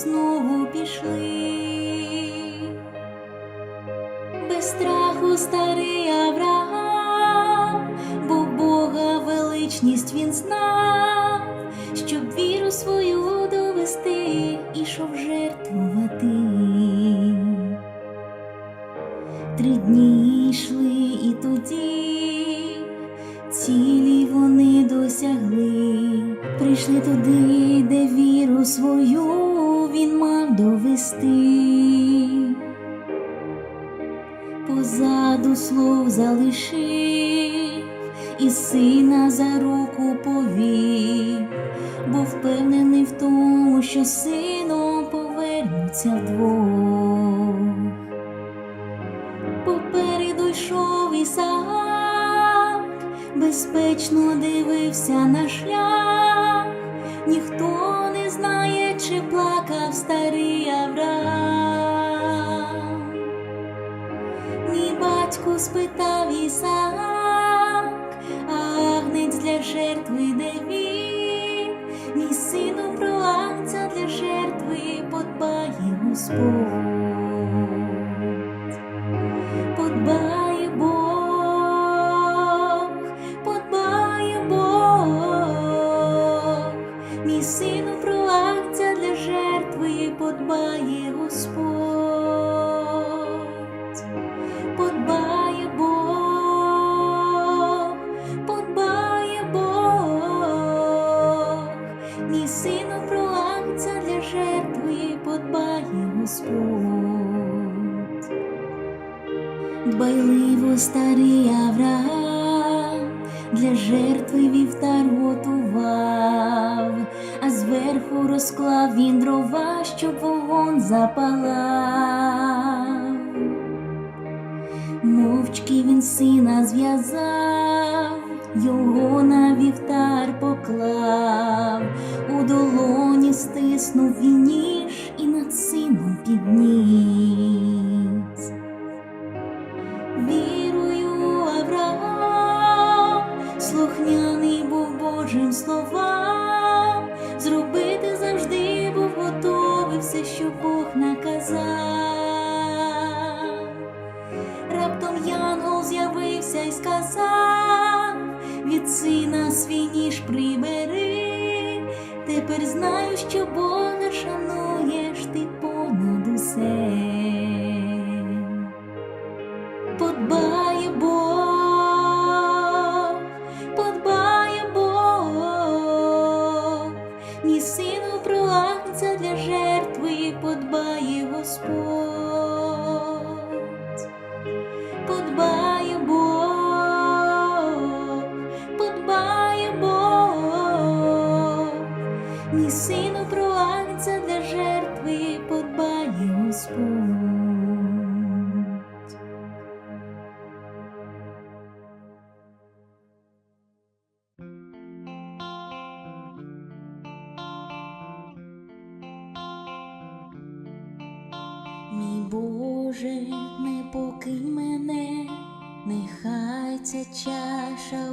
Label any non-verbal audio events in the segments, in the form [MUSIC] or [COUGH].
знову пішли. Без страху старий Авраам, бо Бога величність він знав, щоб віру свою довести, ішов жертвувати. Сина за руку повів, бо впевнений в тому, що сином повернуться вдвох. Попереду йшов Ісаак, безпечно дивився на шлях, ніхто не знає, чи плакав старий Авраам. Мій батько спитав Ісаак, жертви де він? Мій сину про для жертви подбає Господь. Дбайливо старий Авраам для жертви вівтар готував, а зверху розклав він дрова, щоб вогонь запалав. Мовчки він сина зв'язав, його на вівтар поклав, у долоні стиснув він знаю, що Бога покинь мене, нехай ця чаша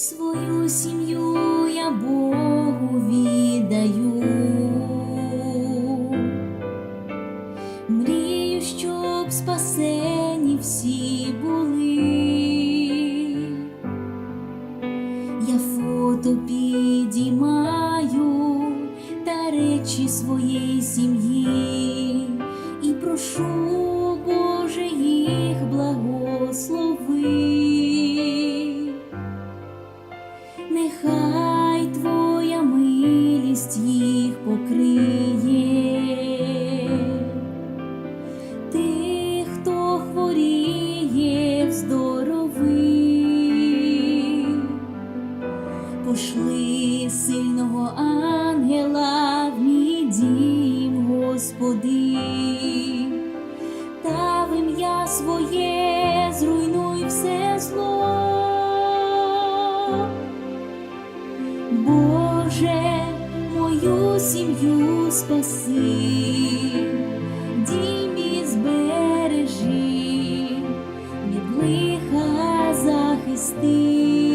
свою сім'ю я буду. лиха захисти.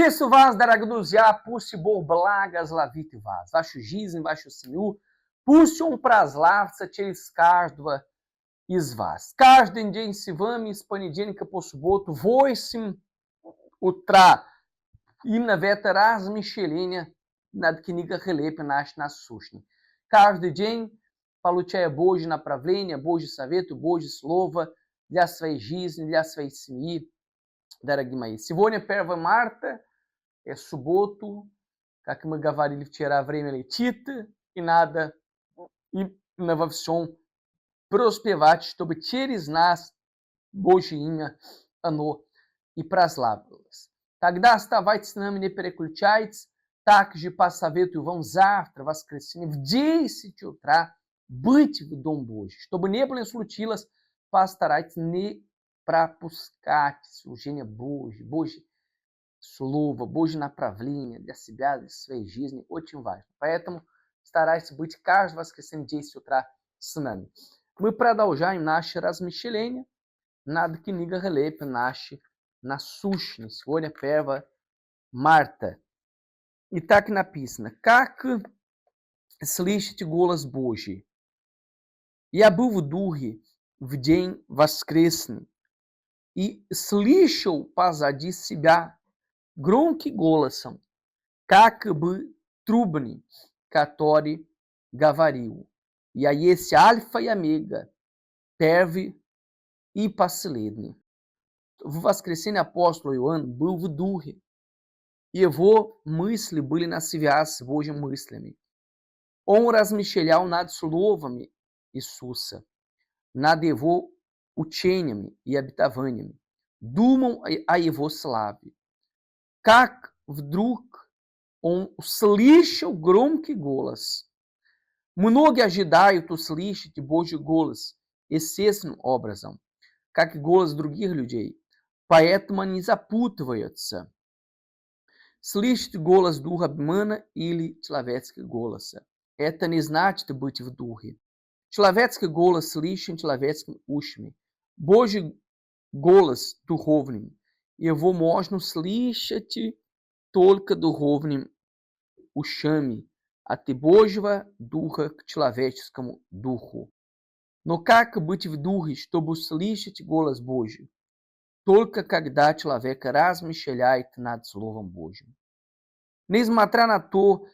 Приветствую вас, дорогие друзья, пусть Бог благословит вас, вашу жизнь, вашу семью, пусть Он прославится через каждого из вас. Каждый день с вами, с понедельника по субботу, в 8 утра, именно в это размышление над книгой Хлеб наш насущный. Каждый день получая Божье направление, Божье совет, Божье слово для своей жизни, для своей семьи. дорогие мои. Сегодня 1 марта, é субботу, как мы говорили вчера, время летит, и надо именно во всем преуспевать, чтобы через нас Божье имя, оно и прославилось. Тогда оставайтесь с нами, не переключайтесь. Также по совету вам завтра, воскресенье, в 10 утра, быть в Дом Божий. Чтобы не было случилось, постарайтесь не пропускать служение Божье, Божье Слово, Божье направление для себя, для своей жизни очень важно. Поэтому старайтесь быть каждое воскресенье в 10 утра с нами. Мы продолжаем наши размышления над книгой Хлеб нашей насущной. Сегодня 1 марта. И так написано, как слышите голос Божий. Я был в духе в день воскресный, и слышал позади себя громкий голосом, как бы трубный, который говорил, «Я есть альфа и омега, первый и последний». В воскресенье апостол Иоанн был в духе, и его мысли были на связь с Божьими мыслями. Он размышлял над словами Иисуса, над его учениями и обетованиями, думал о его славе. Как вдруг он услышал громкий голос. Многие ожидают услышать Божий голос естественным образом, как и голос других людей, поэтому они запутываются. Слышать голос духа обмана или человеческий голос. Это не значит быть в духе. Человеческий голос слышен человеческим ушами. Божий голос духовным. Его можно слышать только духовным ушами, от Божьего духа к человеческому духу. Но как быть в духе, чтобы услышать голос Божий? Только когда человек размышляет над Словом Божьим. Несмотря на то,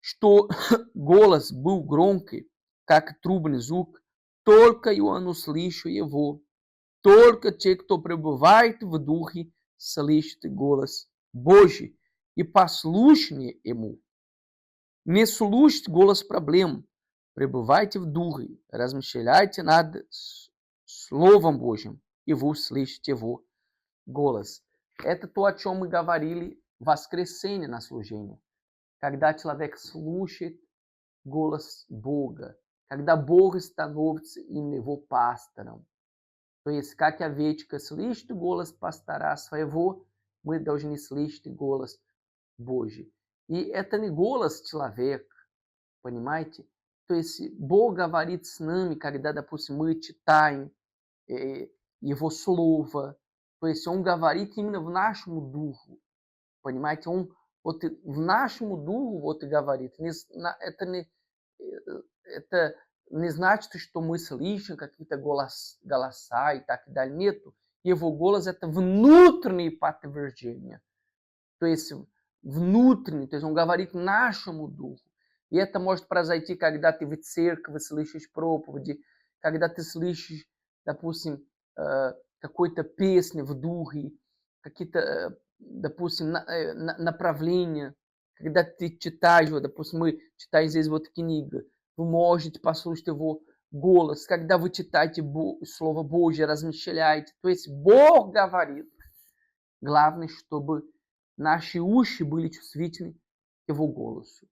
что [COUGHS] голос был громкий, как трубный звук, только Иоанн услышал его. Только те, кто пребывает в духе, слышат голос Божий и послушны ему. Не слушайте голос проблем, пребывайте в духе, размышляйте над Словом Божьим, и вы услышите его голос. Это то, о чем мы говорили в воскресенье на служении. Когда человек слушает голос Бога, когда Бог становится им его пастором. Então, Doiescatia é veticas listo golas pastarás muita Muidalgenis list golas boje. E é etani golas tilavec, panimite, então esse Bogavarit Snami, Caridade Aproximante, Tain, é, solova, então esse Ongavarit Imina Vnash Mudurro, Panimite, um outro Vnash Mudurro, outro Gavarit, Nis, na, etane, eta, Не, значит, что мы слышим какие-то голос, голоса и так далее. Нет. Его голос – это внутреннее подтверждение. То есть внутренний, то есть он говорит нашему духу. И это может произойти, когда ты в церкви слышишь проповеди, когда ты слышишь, допустим, э, какой-то песни в духе, какие-то, э, допустим, э, на- направления, когда ты читаешь, вот, допустим, мы читаем здесь вот книгу, вы можете послушать его голос, когда вы читаете Слово Божье, размышляете. То есть Бог говорит. Главное, чтобы наши уши были чувствительны к Его голосу.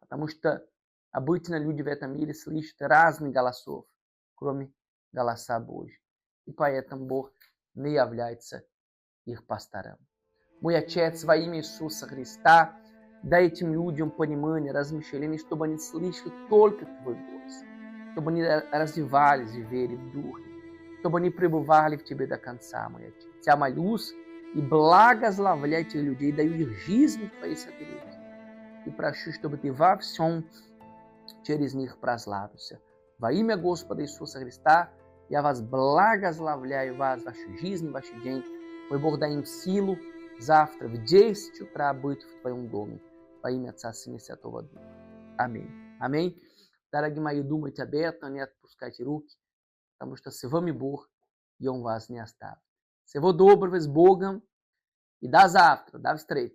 Потому что обычно люди в этом мире слышат разных голосов, кроме голоса Божьего. И поэтому Бог не является их пастором. Мой Отец, во имя Иисуса Христа, дай этим людям понимание, размышление, чтобы они слышали только Твой голос, чтобы они развивались в вере, в духе, чтобы они пребывали в Тебе до конца, мой Отец. Я молюсь и благословляю этих людей, даю их жизнь в Твои сателлиты. И прошу, чтобы Ты во всем через них прославился. Во имя Господа Иисуса Христа я вас благословляю, вас, вашу жизнь, ваш день. Мой Бог, дай им силу завтра в 10 утра быть в Твоем доме. paimet assim esse atovadu. Amém. Amém. Daragmayu muita beta, net puskatiruk, tamusta tá sevam ibur, yon vas neastav. Sevodobr vez bogam, e das aftra, dav streit.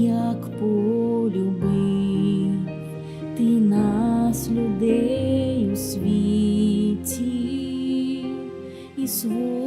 як полюбив. Ти нас, людей у світі, і свого